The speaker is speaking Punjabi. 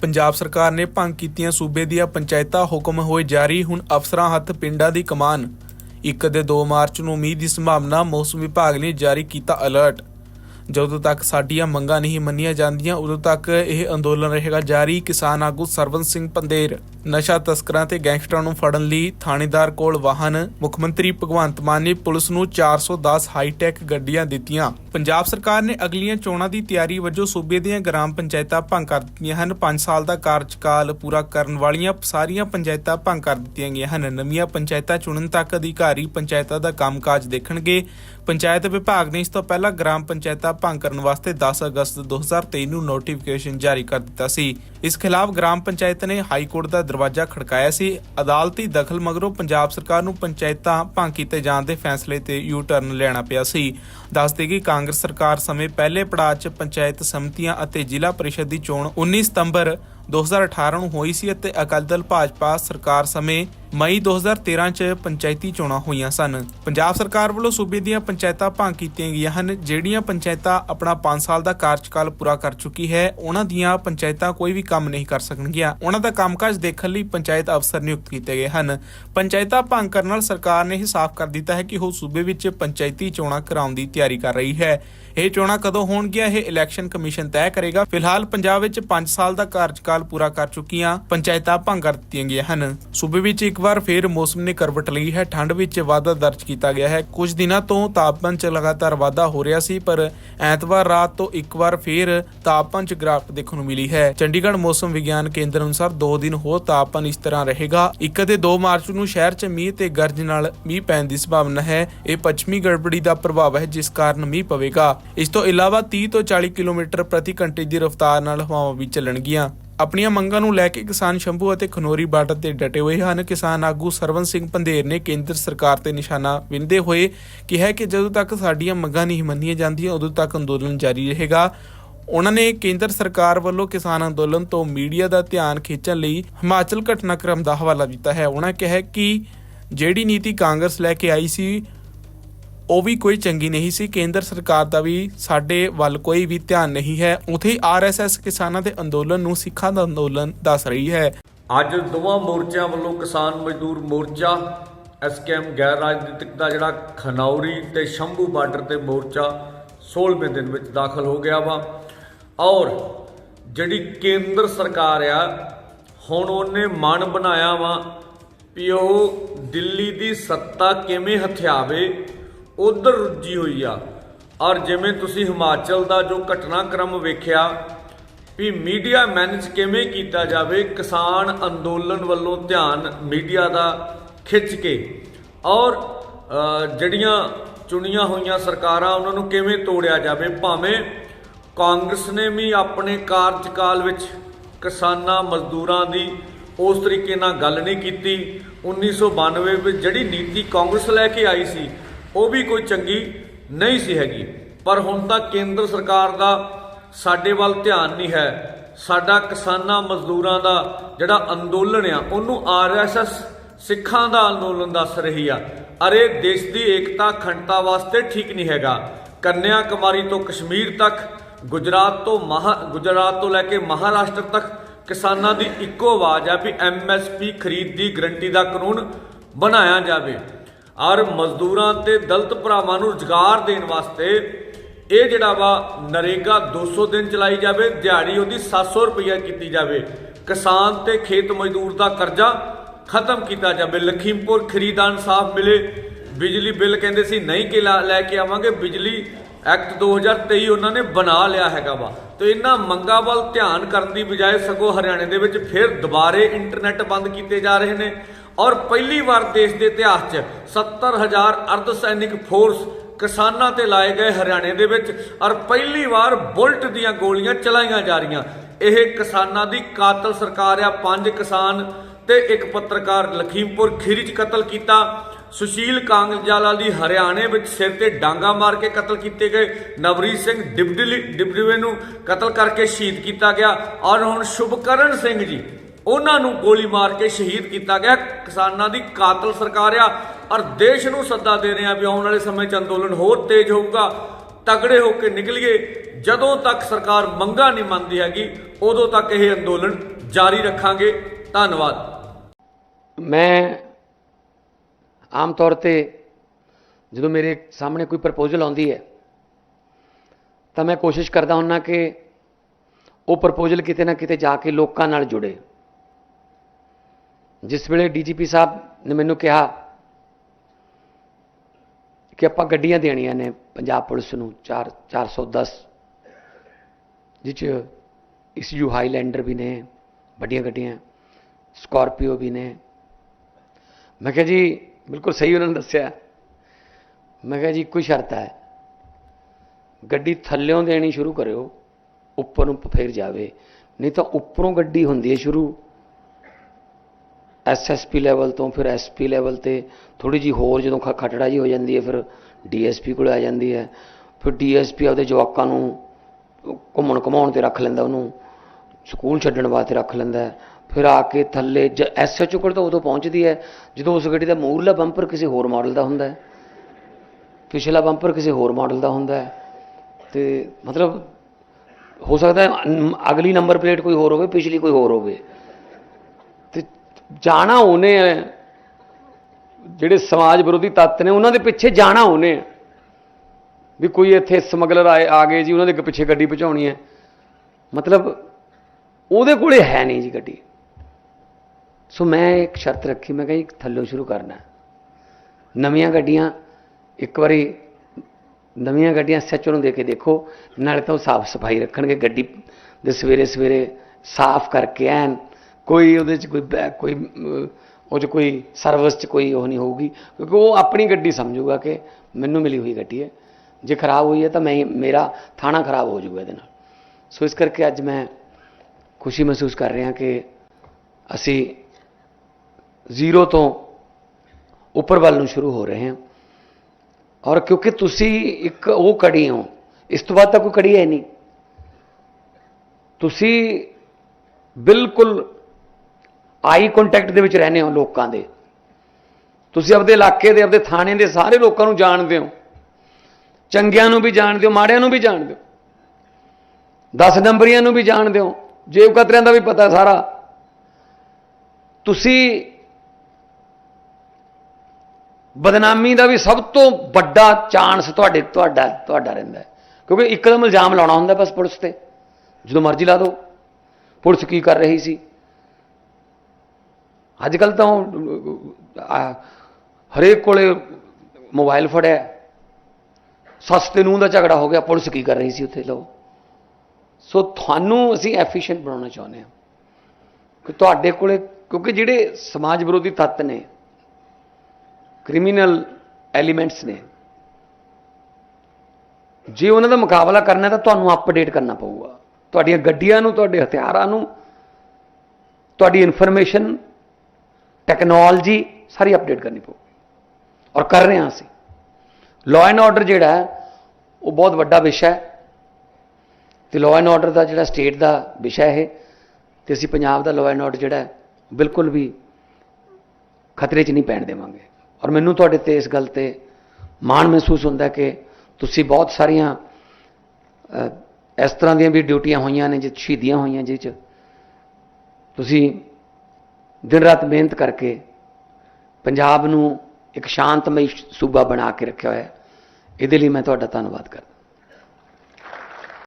ਪੰਜਾਬ ਸਰਕਾਰ ਨੇ ਭੰਗ ਕੀਤੀਆਂ ਸੂਬੇ ਦੀਆਂ ਪੰਚਾਇਤਾਂ ਹੁਕਮ ਹੋਏ ਜਾਰੀ, ਹੁਣ ਅਫਸਰਾਂ ਹੱਥ ਪਿੰਡਾਂ ਦੀ ਕਮਾਨ। 1 ਦੇ 2 ਮਾਰਚ ਨੂੰ ਮੀਂਹ ਦੀ ਸੰਭਾਵਨਾ ਮੌਸਮ ਵਿਭਾਗ ਨੇ ਜਾਰੀ ਕੀਤਾ ਅਲਰਟ। ਜਦੋਂ ਤੱਕ ਸਾਡੀਆਂ ਮੰਗਾਂ ਨਹੀਂ ਮੰਨੀਆਂ ਜਾਂਦੀਆਂ, ਉਦੋਂ ਤੱਕ ਇਹ ਅੰਦੋਲਨ ਰਹੇਗਾ ਜਾਰੀ, ਕਿਸਾਨ ਆਗੂ ਸਰਵਨ ਸਿੰਘ ਪੰਦੇਰ। ਨਸ਼ਾ ਤਸਕਰਾਂ ਤੇ ਗੈਂਗਸਟਰਾਂ ਨੂੰ ਫੜਨ ਲਈ ਥਾਣੇਦਾਰ ਕੋਲ ਵਾਹਨ। ਮੁੱਖ ਮੰਤਰੀ ਭਗਵੰਤ ਮਾਨ ਨੇ ਪੁਲਿਸ ਨੂੰ 410 ਹਾਈਟੈਕ ਗੱਡੀਆਂ ਦਿੱਤੀਆਂ। ਪੰਜਾਬ ਸਰਕਾਰ ਨੇ ਅਗਲੀਆਂ ਚੋਣਾਂ ਦੀ ਤਿਆਰੀ ਵਜੋਂ ਸੂਬੇ ਦੀਆਂ ਗ੍ਰਾਮ ਪੰਚਾਇਤਾਂ ਭੰਗ ਕਰ ਦਿੱਤੀਆਂ ਹਨ। 5 ਸਾਲ ਦਾ ਕਾਰਜਕਾਲ ਪੂਰਾ ਕਰਨ ਵਾਲੀਆਂ ਸਾਰੀਆਂ ਪੰਚਾਇਤਾਂ ਭੰਗ ਕਰ ਦਿੱਤੀਆਂ ਗਈਆਂ ਹਨ। ਨਵੀਆਂ ਪੰਚਾਇਤਾਂ ਚੁਣਨ ਤੱਕ ਅਧਿਕਾਰੀ ਪੰਚਾਇਤਾਂ ਦਾ ਕੰਮਕਾਜ ਦੇਖਣਗੇ। ਪੰਚਾਇਤ ਵਿਭਾਗ ਨੇ ਇਸ ਤੋਂ ਪਹਿਲਾਂ ਗ੍ਰਾਮ ਪੰਚਾਇਤਾਂ ਭੰਗ ਕਰਨ ਵਾਸਤੇ 10 ਅਗਸਤ 2023 ਨੂੰ ਨੋਟੀਫਿਕੇਸ਼ਨ ਜਾਰੀ ਕਰ ਦਿੱਤਾ ਸੀ। ਇਸ ਖਿਲਾਫ ਗ੍ਰਾਮ ਪੰਚਾਇਤ ਨੇ ਹਾਈ ਕੋਰਟ ਦਾ ਦਰਵਾਜ਼ਾ ਖੜਕਾਇਆ ਸੀ। ਅਦਾਲਤੀ ਦਖਲ ਮਗਰੋਂ ਪੰਜਾਬ ਸਰਕਾਰ ਨੂੰ ਪੰਚਾਇਤਾਂ ਭੰਗ ਕੀਤੇ ਜਾਣ ਦੇ ਫੈਸਲੇ ਤੇ ਯੂ ਟਰਨ ਲੈਣਾ ਪਿਆ ਸੀ। ਦੱਸਦੇ ਕਿ ਕਾਂਗਰਸ ਸਰਕਾਰ ਸਮੇਂ ਪਹਿਲੇ ਪੜਾਅ 'ਚ ਪੰਚਾਇਤ ਸਮਿਤੀਆਂ ਅਤੇ ਜ਼ਿਲ੍ਹਾ ਪਰਿਸ਼ਦ ਦੀ ਚੋਣ 19 ਸਤੰਬਰ 2018 ਨੂੰ ਹੋਈ ਸੀ ਅਤੇ ਅਕਾਲੀ ਦਲ ਭਾਜਪਾ ਸਰਕਾਰ ਸਮੇਂ ਮਈ 2013 ਚ ਪੰਚਾਇਤੀ ਚੋਣਾਂ ਹੋਈਆਂ ਸਨ। ਪੰਜਾਬ ਸਰਕਾਰ ਵੱਲੋਂ ਸੂਬੇ ਦੀਆਂ ਪੰਚਾਇਤਾਂ ਭੰਗ ਕੀਤੀਆਂ ਗਈਆਂ ਹਨ, ਜਿਹੜੀਆਂ ਪੰਚਾਇਤਾਂ ਆਪਣਾ 5 ਸਾਲ ਦਾ ਕਾਰਜਕਾਲ ਪੂਰਾ ਕਰ ਚੁੱਕੀ ਹੈ, ਉਹਨਾਂ ਦੀਆਂ ਪੰਚਾਇਤਾਂ ਕੋਈ ਵੀ ਕੰਮ ਨਹੀਂ ਕਰ ਸਕਣਗੀਆਂ। ਉਹਨਾਂ ਦਾ ਕੰਮਕਾਜ ਦੇਖਣ ਲਈ ਪੰਚਾਇਤ ਅਫਸਰ ਨਿਯੁਕਤ ਕੀਤੇ ਗਏ ਹਨ। ਪੰਚਾਇਤਾਂ ਭੰਗ ਕਰਨ ਨਾਲ ਸਰਕਾਰ ਨੇ ਇਹ ਸਾਫ਼ ਕਰ ਦਿੱਤਾ ਹੈ ਕਿ ਉਹ ਸੂਬੇ ਵਿੱਚ ਪੰਚਾਇਤੀ ਚੋਣਾਂ ਕਰਾਉਣ ਦੀ ਤਿਆਰੀ ਕਰ ਰਹੀ ਹੈ। ਇਹ ਚੋਣਾਂ ਕਦੋਂ ਹੋਣਗੀਆਂ, ਇਹ ਇਲੈਕਸ਼ਨ ਕਮਿਸ਼ਨ ਤੈਅ ਕਰੇਗਾ। ਫਿਲਹਾਲ ਪੰਜਾਬ ਵਿੱਚ 5 ਸਾਲ ਦਾ ਕਾਰਜਕਾਲ ਪੂਰਾ ਕਰ ਚੁੱਕੀਆਂ ਪੰਚਾਇਤਾਂ ਭੰਗ ਕਰ ਦਿੱਤੀਆਂ ਗਈਆਂ ਹਨ। ਸੂਬੇ ਵਿੱਚ ਇੱਕ ਵਾਰ ਫੇਰ ਮੌਸਮ ਨੇ ਕਰਵਟ ਲਈ ਹੈ। ਠੰਡ ਵਿੱਚ ਵਾਧਾ ਦਰਜ ਕੀਤਾ ਗਿਆ ਹੈ। ਕੁਝ ਦਿਨਾਂ ਤੋਂ ਤਾਪਮਾਨ 'ਚ ਲਗਾਤਾਰ ਵਾਧਾ ਹੋ ਰਿਹਾ ਸੀ, ਪਰ ਐਤਵਾਰ ਰਾਤ ਤੋਂ ਇੱਕ ਵਾਰ ਫੇਰ ਤਾਪਮਾਨ 'ਚ ਗਿਰਾਵਟ ਦੇਖਣ ਨੂੰ ਮਿਲੀ ਹੈ। ਚੰਡੀਗੜ੍ਹ ਮੌਸਮ ਵਿਗਿਆਨ ਕੇਂਦਰ ਅਨੁਸਾਰ 2 ਦਿਨ ਹੋਰ ਤਾਪਮਾਨ ਇਸ ਤਰ੍ਹਾਂ ਰਹੇਗਾ। 1 ਅਤੇ 2 ਮਾਰਚ ਨੂੰ ਸ਼ਹਿਰ 'ਚ ਮੀਂਹ ਤੇ ਗਰਜ ਨਾਲ ਮੀਂਹ ਪੈਣ ਦੀ ਸੰਭਾਵਨਾ ਹੈ। ਇਹ ਪੱਛਮੀ ਗੜਬੜੀ ਦਾ ਪ੍ਰਭਾਵ ਹੈ, ਜਿਸ ਕਾਰਨ ਮੀਂਹ ਪਵੇਗਾ। ਇਸ ਤੋਂ ਇਲਾਵਾ 30 ਤੋਂ 40 ਕਿਲੋਮੀਟਰ ਪ੍ਰਤੀ ਘੰਟੇ ਦੀ ਰਫ਼ਤਾਰ ਨਾਲ ਹਵਾਵਾਂ ਵੀ ਚੱਲਣਗੀਆਂ। ਆਪਣੀਆਂ ਮੰਗਾਂ ਨੂੰ ਲੈ ਕੇ ਕਿਸਾਨ ਸ਼ੰਭੂ ਅਤੇ ਖਨੋਰੀ ਬਾਰਡਰ ਤੇ ਡਟੇ ਹੋਏ ਹਨ। ਕਿਸਾਨ ਆਗੂ ਸਰਵਨ ਸਿੰਘ ਪੰਧੇਰ ਨੇ ਕੇਂਦਰ ਸਰਕਾਰ ਤੇ ਨਿਸ਼ਾਨਾ ਵਿੰਦੇ ਹੋਏ ਕਿਹਾ ਕਿ ਜਦੋਂ ਤੱਕ ਸਾਡੀਆਂ ਮੰਗਾਂ ਨਹੀਂ ਮੰਨੀਆਂ ਜਾਂਦੀਆਂ, ਉਦੋਂ ਤੱਕ ਅੰਦੋਲਨ ਜਾਰੀ ਰਹੇਗਾ। ਉਹਨਾਂ ਨੇ ਕੇਂਦਰ ਸਰਕਾਰ ਵੱਲੋਂ ਕਿਸਾਨ ਅੰਦੋਲਨ ਤੋਂ ਮੀਡੀਆ ਦਾ ਧਿਆਨ ਖਿੱਚਣ ਲਈ ਹਿਮਾਚਲ ਘਟਨਾਕ੍ਰਮ ਦਾ ਹਵਾਲਾ ਦਿੱਤਾ ਹੈ। ਉਹਨਾਂ ਕਿਹਾ ਕਿ ਜਿਹੜੀ ਨੀਤੀ ਕਾਂਗਰਸ ਲੈ ਕੇ ਆਈ ਸੀ ਉਹ ਵੀ ਕੋਈ ਚੰਗੀ ਨਹੀਂ ਸੀ। ਕੇਂਦਰ ਸਰਕਾਰ ਦਾ ਵੀ ਸਾਡੇ ਵੱਲ ਕੋਈ ਵੀ ਧਿਆਨ ਨਹੀਂ ਹੈ। ਉਥੇ ਆਰਐਸਐਸ ਕਿਸਾਨਾਂ ਦੇ ਅੰਦੋਲਨ ਨੂੰ ਸਿੱਖਾਂ ਦਾ ਅੰਦੋਲਨ ਦੱਸ ਰਹੀ ਹੈ। ਅੱਜ ਦੋਵਾਂ ਮੋਰਚਿਆਂ ਵੱਲੋਂ ਕਿਸਾਨ ਮਜ਼ਦੂਰ ਮੋਰਚਾ ਐਸਕੇਐਮ ਗੈਰ ਰਾਜਨੀਤਿਕ ਦਾ ਜਿਹੜਾ ਖਨੌਰੀ ਤੇ ਸ਼ੰਭੂ ਬਾਰਡਰ ਤੇ ਮੋਰਚਾ 16ਵੇਂ ਦਿਨ ਵਿੱਚ ਦਾਖਲ ਹੋ ਗਿਆ ਵਾ। ਔਰ ਜਿਹੜੀ ਕੇਂਦਰ ਸਰਕਾਰ ਆ, ਹੁਣ ਉਹਨੇ ਮਨ ਬਣਾਇਆ ਵਾ ਵੀ ਉਹ ਦਿੱਲੀ ਦੀ ਸੱਤਾ ਕਿਵੇਂ ਹਥਿਆਵੇ ਉਧਰ ਰੁੱਝੀ ਹੋਈ ਆ। ਔਰ ਜਿਵੇਂ ਤੁਸੀਂ ਹਿਮਾਚਲ ਦਾ ਜੋ ਘਟਨਾਕ੍ਰਮ ਵੇਖਿਆ ਵੀ ਮੀਡੀਆ ਮੈਨੇਜ ਕਿਵੇਂ ਕੀਤਾ ਜਾਵੇ, ਕਿਸਾਨ ਅੰਦੋਲਨ ਵੱਲੋਂ ਧਿਆਨ ਮੀਡੀਆ ਦਾ ਖਿੱਚ ਕੇ ਔਰ ਜਿਹੜੀਆਂ ਚੁਣੀਆਂ ਹੋਈਆਂ ਸਰਕਾਰਾਂ ਉਹਨਾਂ ਨੂੰ ਕਿਵੇਂ ਤੋੜਿਆ ਜਾਵੇ, ਭਾਵੇਂ ਕਾਂਗਰਸ ਨੇ ਵੀ ਆਪਣੇ ਕਾਰਜਕਾਲ ਵਿੱਚ ਕਿਸਾਨਾਂ, ਮਜ਼ਦੂਰਾਂ ਦੀ ਉਸ ਤਰੀਕੇ ਨਾਲ ਗੱਲ ਨਹੀਂ ਕੀਤੀ 1992 ਵਿੱਚ ਜਿਹੜੀ ਨੀਤੀ ਕਾਂਗਰਸ ਲੈ ਕੇ ਆਈ ਸੀ ਉਹ ਵੀ ਕੋਈ ਚੰਗੀ ਨਹੀਂ ਸੀ ਹੈਗੀ। ਪਰ ਹੁਣ ਤਾਂ ਕੇਂਦਰ ਸਰਕਾਰ ਦਾ ਸਾਡੇ ਵੱਲ ਧਿਆਨ ਨਹੀਂ ਹੈ। ਸਾਡਾ ਕਿਸਾਨਾਂ ਮਜ਼ਦੂਰਾਂ ਦਾ ਜਿਹੜਾ ਅੰਦੋਲਨ ਆ, ਉਹਨੂੰ ਆਰਐਸਐਸ ਸਿੱਖਾਂ ਦਾ ਅੰਦੋਲਨ ਦੱਸ ਰਹੀ ਆ। ਅਰੇ ਦੇਸ਼ ਦੀ ਏਕਤਾ ਅਖੰਡਤਾ ਵਾਸਤੇ ਠੀਕ ਨਹੀਂ ਹੈਗਾ। ਕੰਨਿਆ ਕੁਮਾਰੀ ਤੋਂ ਕਸ਼ਮੀਰ ਤੱਕ, ਗੁਜਰਾਤ ਤੋਂ ਮਹਾ, ਗੁਜਰਾਤ ਤੋਂ ਲੈ ਕੇ ਮਹਾਰਾਸ਼ਟਰ ਤੱਕ ਕਿਸਾਨਾਂ ਦੀ ਇੱਕੋ ਆਵਾਜ਼ ਆ ਵੀ ਐਮਐਸਪੀ ਖਰੀਦ ਦੀ ਗਰੰਟੀ ਦਾ ਕਾਨੂੰਨ ਬਣਾਇਆ ਜਾਵੇ। ਔਰ ਮਜ਼ਦੂਰਾਂ ਤੇ ਦਲਤ ਭਰਾਵਾਂ ਨੂੰ ਰੁਜ਼ਗਾਰ ਦੇਣ ਵਾਸਤੇ ਇਹ ਜਿਹੜਾ ਵਾ ਨਰੇਗਾ 200 ਦਿਨ ਚਲਾਈ ਜਾਵੇ, ਦਿਹਾੜੀ ਉਹਦੀ 700 ਰੁਪਈਆ ਕੀਤੀ ਜਾਵੇ। ਕਿਸਾਨ ਤੇ ਖੇਤ ਮਜ਼ਦੂਰ ਦਾ ਕਰਜ਼ਾ ਖਤਮ ਕੀਤਾ ਜਾਵੇ। ਲਖੀਮਪੁਰ ਖਰੀਦਾ ਇਨਸਾਫ ਮਿਲੇ। ਬਿਜਲੀ ਬਿੱਲ ਕਹਿੰਦੇ ਸੀ, ਨਹੀਂ ਕਿ ਲਾ- ਲੈ ਕੇ ਆਵਾਂਗੇ, ਬਿਜਲੀ ਐਕਟ 2023 ਉਹਨਾਂ ਨੇ ਬਣਾ ਲਿਆ ਹੈਗਾ ਵਾ। ਤੇ ਇਹਨਾਂ ਮੰਗਾਂ ਵੱਲ ਧਿਆਨ ਕਰਨ ਦੀ ਬਜਾਏ ਸਗੋਂ ਹਰਿਆਣੇ ਦੇ ਵਿੱਚ ਫਿਰ ਦੁਬਾਰੇ ਇੰਟਰਨੈਟ ਬੰਦ ਕੀਤੇ ਜਾ ਰਹੇ ਨੇ। ਔਰ ਪਹਿਲੀ ਵਾਰ ਦੇਸ਼ ਦੇ ਇਤਿਹਾਸ 'ਚ 70000 ਅਰਧ ਸੈਨਿਕ ਫੋਰਸ ਕਿਸਾਨਾਂ ਤੇ ਲਾਏ ਗਏ ਹਰਿਆਣੇ ਦੇ ਵਿੱਚ, ਔਰ ਪਹਿਲੀ ਵਾਰ ਬੁਲਟ ਦੀਆਂ ਗੋਲੀਆਂ ਚਲਾਈਆਂ ਜਾ ਰਹੀਆਂ। ਇਹ ਕਿਸਾਨਾਂ ਦੀ ਕਾਤਲ ਸਰਕਾਰ ਆ, ਪੰਜ ਕਿਸਾਨ ਤੇ ਇੱਕ ਪੱਤਰਕਾਰ ਲਖੀਮਪੁਰ ਖੀਰੀ 'ਚ ਕਤਲ ਕੀਤਾ। ਸੁਸ਼ੀਲ ਕਾਂਗਜਾਲਾ ਦੀ ਹਰਿਆਣੇ ਵਿੱਚ ਸਿਰ ਤੇ ਡਾਂਗਾ ਮਾਰ ਕੇ ਕਤਲ ਕੀਤੇ ਗਏ। ਨਵਰੀਤ ਸਿੰਘ ਡਿਬਡਲੀ ਡਿਬਡਵੇ ਨੂੰ ਕਤਲ ਕਰਕੇ ਸ਼ਹੀਦ ਕੀਤਾ ਗਿਆ। ਔਰ ਹੁਣ ਸ਼ੁਭਕਰਨ ਸਿੰਘ ਜੀ ਉਹਨਾਂ ਨੂੰ ਗੋਲੀ ਮਾਰ ਕੇ ਸ਼ਹੀਦ ਕੀਤਾ ਗਿਆ। ਕਿਸਾਨਾਂ ਦੀ ਕਾਤਲ ਸਰਕਾਰ ਆ ਔਰ ਦੇਸ਼ ਨੂੰ ਸੱਦਾ ਦੇ ਰਹੇ ਆ ਵੀ ਆਉਣ ਵਾਲੇ ਸਮੇਂ 'ਚ ਅੰਦੋਲਨ ਹੋਰ ਤੇਜ਼ ਹੋਊਗਾ, ਤਗੜੇ ਹੋ ਕੇ ਨਿਕਲੀਏ। ਜਦੋਂ ਤੱਕ ਸਰਕਾਰ ਮੰਗਾਂ ਨਹੀਂ ਮੰਨਦੀ ਹੈਗੀ, ਉਦੋਂ ਤੱਕ ਇਹ ਅੰਦੋਲਨ ਜਾਰੀ ਰੱਖਾਂਗੇ। ਧੰਨਵਾਦ। ਮੈਂ ਆਮ ਤੌਰ ਤੇ ਜਦੋਂ ਮੇਰੇ ਸਾਹਮਣੇ ਕੋਈ ਪ੍ਰਪੋਜ਼ਲ ਆਉਂਦੀ ਹੈ, ਤਾਂ ਮੈਂ ਕੋਸ਼ਿਸ਼ ਕਰਦਾ ਹੁੰਨਾ ਕਿ ਉਹ ਪ੍ਰਪੋਜ਼ਲ ਕਿਤੇ ਨਾ ਕਿਤੇ ਜਾ ਕੇ ਲੋਕਾਂ ਨਾਲ ਜੁੜੇ। ਜਿਸ ਵੇਲੇ ਡੀਜੀਪੀ ਸਾਹਿਬ ਨੇ ਮੈਨੂੰ ਕਿਹਾ ਕਿ ਆਪਾਂ ਗੱਡੀਆਂ ਦੇਣੀਆਂ ਨੇ ਪੰਜਾਬ ਪੁਲਿਸ ਨੂੰ 4 410 ਜਿਹ 'ਚ ਇਸਯੂ ਹਾਈਲੈਂਡਰ ਵੀ ਨੇ, ਵੱਡੀਆਂ ਗੱਡੀਆਂ, ਸਕਾਰਪੀਓ ਵੀ ਨੇ। ਮੈਂ ਕਿਹਾ ਜੀ, ਬਿਲਕੁਲ ਸਹੀ ਉਹਨਾਂ ਨੇ ਦੱਸਿਆ। ਮੈਂ ਕਿਹਾ ਜੀ ਇੱਕੋ ਸ਼ਰਤ ਹੈ। ਗੱਡੀ ਥੱਲਿਓਂ ਦੇਣੀ ਸ਼ੁਰੂ ਕਰਿਓ, ਉੱਪਰ ਨੂੰ ਫੇਰ ਜਾਵੇ। ਨਹੀਂ ਤਾਂ ਉੱਪਰੋਂ ਗੱਡੀ ਹੁੰਦੀ ਹੈ ਸ਼ੁਰੂ। ਐਸਐਸਪੀ ਲੈਵਲ ਤੋਂ ਫਿਰ ਐਸਪੀ ਲੈਵਲ ਤੇ ਥੋੜੀ ਜੀ ਹੋਰ ਜਦੋਂ ਖ- ਖਟੜਾ ਜੀ ਹੋ ਜਾਂਦੀ ਹੈ, ਫਿਰ ਡੀਐਸਪੀ ਕੋਲ ਆ ਜਾਂਦੀ ਹੈ। ਫਿਰ ਡੀਐਸਪੀ ਆਪਦੇ ਜਵਾਕਾਂ ਨੂੰ ਘੁੰਮਣ ਘਮਾਉਣ ਤੇ ਰੱਖ ਲੈਂਦਾ, ਉਹਨੂੰ ਸਕੂਲ ਛੱਡਣ ਵਾਸਤੇ ਰੱਖ ਲੈਂਦਾ ਫਿਰ ਆ ਕੇ ਥੱਲੇ ਐਸਐਚਓ ਕੋਲ ਤਾਂ ਉਦੋਂ ਪਹੁੰਚਦੀ ਹੈ, ਜਦੋਂ ਉਸ ਗੱਡੀ ਦਾ ਮੂਹਰਲਾ ਬੰਪਰ ਕਿਸੇ ਹੋਰ ਮਾਡਲ ਦਾ ਹੁੰਦਾ ਹੈ। ਪਿਛਲਾ ਬੰਪਰ ਕਿਸੇ ਹੋਰ ਮਾਡਲ ਦਾ ਹੁੰਦਾ ਹੈ। ਤੇ ਮਤਲਬ ਹੋ ਸਕਦਾ ਅਗਲੀ ਨੰਬਰ ਪਲੇਟ ਕੋਈ ਹੋਰ ਹੋਵੇ, ਪਿਛਲੀ ਕੋਈ ਹੋਰ ਹੋਵੇ। ਜਾਣਾ ਉਹਨੇ ਹੈ ਜਿਹੜੇ ਸਮਾਜ ਵਿਰੋਧੀ ਤੱਤ ਨੇ, ਉਹਨਾਂ ਦੇ ਪਿੱਛੇ ਜਾਣਾ ਉਹਨੇ ਹੈ ਵੀ ਕੋਈ ਇੱਥੇ ਸਮਗਲਰ ਆਏ, ਆ ਗਏ ਜੀ, ਉਹਨਾਂ ਦੇ ਪਿੱਛੇ ਗੱਡੀ ਪਹੁੰਚਾਉਣੀ ਹੈ ਮਤਲਬ ਉਹਦੇ ਕੋਲੇ ਹੈ ਨਹੀਂ ਜੀ ਗੱਡੀ। ਸੋ ਮੈਂ ਇੱਕ ਸ਼ਰਤ ਰੱਖੀ, ਮੈਂ ਕਿਹਾ ਜੀ, ਥੱਲੋਂ ਸ਼ੁਰੂ ਕਰਨਾ ਨਵੀਆਂ ਗੱਡੀਆਂ, ਇੱਕ ਵਾਰੀ ਨਵੀਆਂ ਗੱਡੀਆਂ ਸੱਚੋ ਨੂੰ ਦੇ ਕੇ ਦੇਖੋ, ਨਾਲੇ ਤਾਂ ਉਹ ਸਾਫ਼ ਸਫ਼ਾਈ ਰੱਖਣਗੇ, ਗੱਡੀ ਦੇ ਸਵੇਰੇ ਸਵੇਰੇ ਸਾਫ਼ ਕਰਕੇ ਐਨ ਕੋਈ ਉਹਦੇ 'ਚ ਕੋਈ ਬੈ- ਕੋਈ ਉਹ 'ਚ ਕੋਈ ਸਰਵਿਸ 'ਚ ਕੋਈ ਉਹ ਨਹੀਂ ਹੋਊਗੀ, ਕਿਉਂਕਿ ਉਹ ਆਪਣੀ ਗੱਡੀ ਸਮਝੂਗਾ ਕਿ ਮੈਨੂੰ ਮਿਲੀ ਹੋਈ ਗੱਡੀ ਹੈ। ਜੇ ਖਰਾਬ ਹੋਈ ਹੈ ਤਾਂ ਮੈਂ, ਮੇਰਾ ਥਾਣਾ ਖਰਾਬ ਹੋ ਜਾਊਗਾ ਇਹਦੇ ਨਾਲ। ਸੋ ਇਸ ਕਰਕੇ ਅੱਜ ਮੈਂ ਖੁਸ਼ੀ ਮਹਿਸੂਸ ਕਰ ਰਿਹਾ ਕਿ ਅਸੀਂ ਜ਼ੀਰੋ ਤੋਂ ਉੱਪਰ ਵੱਲ ਨੂੰ ਸ਼ੁਰੂ ਹੋ ਰਹੇ ਹਾਂ। ਔਰ ਕਿਉਂਕਿ ਤੁਸੀਂ ਇੱਕ ਉਹ ਕੜੀ ਹੋ, ਇਸ ਤੋਂ ਬਾਅਦ ਤਾਂ ਕੋਈ ਕੜੀ ਹੈ ਨਹੀਂ। ਤੁਸੀਂ ਬਿਲਕੁਲ ਆਈ ਕੰਟੈਕਟ ਦੇ ਵਿੱਚ ਰਹਿੰਦੇ ਹੋ ਲੋਕਾਂ ਦੇ। ਤੁਸੀਂ ਆਪਦੇ ਇਲਾਕੇ ਦੇ, ਆਪਦੇ ਥਾਣੇ ਦੇ ਸਾਰੇ ਲੋਕਾਂ ਨੂੰ ਜਾਣਦੇ ਹੋ। ਚੰਗਿਆਂ ਨੂੰ ਵੀ ਜਾਣਦੇ ਹੋ, ਮਾੜਿਆਂ ਨੂੰ ਵੀ ਜਾਣਦੇ ਹੋ। 10 ਨੰਬਰੀਆਂ ਨੂੰ ਵੀ ਜਾਣਦੇ ਹੋ। ਜੇਬ ਕਤਰਿਆਂ ਦਾ ਵੀ ਪਤਾ ਸਾਰਾ। ਤੁਸੀਂ ਬਦਨਾਮੀ ਦਾ ਵੀ ਸਭ ਤੋਂ ਵੱਡਾ ਚਾਂਸ ਤੁਹਾਡੇ, ਤੁਹਾਡਾ ਤੁਹਾਡਾ ਰਹਿੰਦਾ ਹੈ। ਕਿਉਂਕਿ ਇੱਕਦਮ ਇਲਜ਼ਾਮ ਲਾਉਣਾ ਹੁੰਦਾ ਬਸ ਪੁਲਿਸ ਤੇ। ਜਦੋਂ ਮਰਜ਼ੀ ਲਾ ਦਿਓ। ਪੁਲਿਸ ਕੀ ਕਰ ਰਹੀ ਸੀ? ਅੱਜ ਕੱਲ ਤਾਂ ਉਹ, ਹਰੇਕ ਕੋਲੇ ਮੋਬਾਈਲ ਫੜਿਆ ਸਸਤੇ ਨੂੰ ਦਾ ਝਗੜਾ ਹੋ ਗਿਆ ਪੁਲਿਸ ਕੀ ਕਰ ਰਹੀ ਸੀ ਉੱਥੇ ਲਓ ਸੋ ਤੁਹਾਨੂੰ ਅਸੀਂ ਐਫੀਸ਼ੀਐਂਟ ਬਣਾਉਣਾ ਚਾਹੁੰਦੇ ਹਾਂ ਕਿ ਤੁਹਾਡੇ ਕੋਲੇ ਕਿਉਂਕਿ ਜਿਹੜੇ ਸਮਾਜ ਵਿਰੋਧੀ ਤੱਤ ਨੇ ਕ੍ਰਿਮੀਨਲ ਐਲੀਮੈਂਟਸ ਨੇ ਜੇ ਉਹਨਾਂ ਦਾ ਮੁਕਾਬਲਾ ਕਰਨਾ ਤਾਂ ਤੁਹਾਨੂੰ ਅਪਡੇਟ ਕਰਨਾ ਪਊਗਾ। ਤੁਹਾਡੀਆਂ ਗੱਡੀਆਂ ਨੂੰ ਤੁਹਾਡੇ ਹਥਿਆਰਾਂ ਨੂੰ ਤੁਹਾਡੀ ਇਨਫੋਰਮੇਸ਼ਨ ਟੈਕਨੋਲੋਜੀ ਸਾਰੀ ਅਪਡੇਟ ਕਰਨੀ ਪਊਗੀ ਔਰ ਕਰ ਰਹੇ ਹਾਂ ਅਸੀਂ। ਲਾਅ ਐਂਡ ਆਰਡਰ ਜਿਹੜਾ ਹੈ, ਉਹ ਬਹੁਤ ਵੱਡਾ ਵਿਸ਼ਾ ਹੈ। ਤੇ ਲਾਅ ਐਂਡ ਆਰਡਰ ਦਾ ਜਿਹੜਾ ਸਟੇਟ ਦਾ ਵਿਸ਼ਾ ਹੈ ਇਹ, ਤੇ ਅਸੀਂ ਪੰਜਾਬ ਦਾ ਲਾਅ ਐਂਡ ਆਰਡਰ ਜਿਹੜਾ ਬਿਲਕੁਲ ਵੀ ਖਤਰੇ 'ਚ ਨਹੀਂ ਪੈਣ ਦੇਵਾਂਗੇ। ਔਰ ਮੈਨੂੰ ਤੁਹਾਡੇ ਤੇ ਇਸ ਗੱਲ ਤੇ ਮਾਣ ਮਹਿਸੂਸ ਹੁੰਦਾ ਕਿ ਤੁਸੀਂ ਬਹੁਤ ਸਾਰੀਆਂ ਇਸ ਤਰ੍ਹਾਂ ਦੀਆਂ ਵੀ ਡਿਊਟੀਆਂ ਹੋਈਆਂ ਨੇ ਜਿਹ ਸ਼ਹੀਦੀਆਂ ਹੋਈਆਂ ਜਿਹ 'ਚ ਤੁਸੀਂ ਦਿਨ ਰਾਤ ਮਿਹਨਤ ਕਰਕੇ ਪੰਜਾਬ ਨੂੰ ਇੱਕ ਸ਼ਾਂਤਮਈ ਸੂਬਾ ਬਣਾ ਕੇ ਰੱਖਿਆ ਹੋਇਆ ਇਹਦੇ ਲਈ ਮੈਂ ਤੁਹਾਡਾ ਧੰਨਵਾਦ ਕਰਦਾ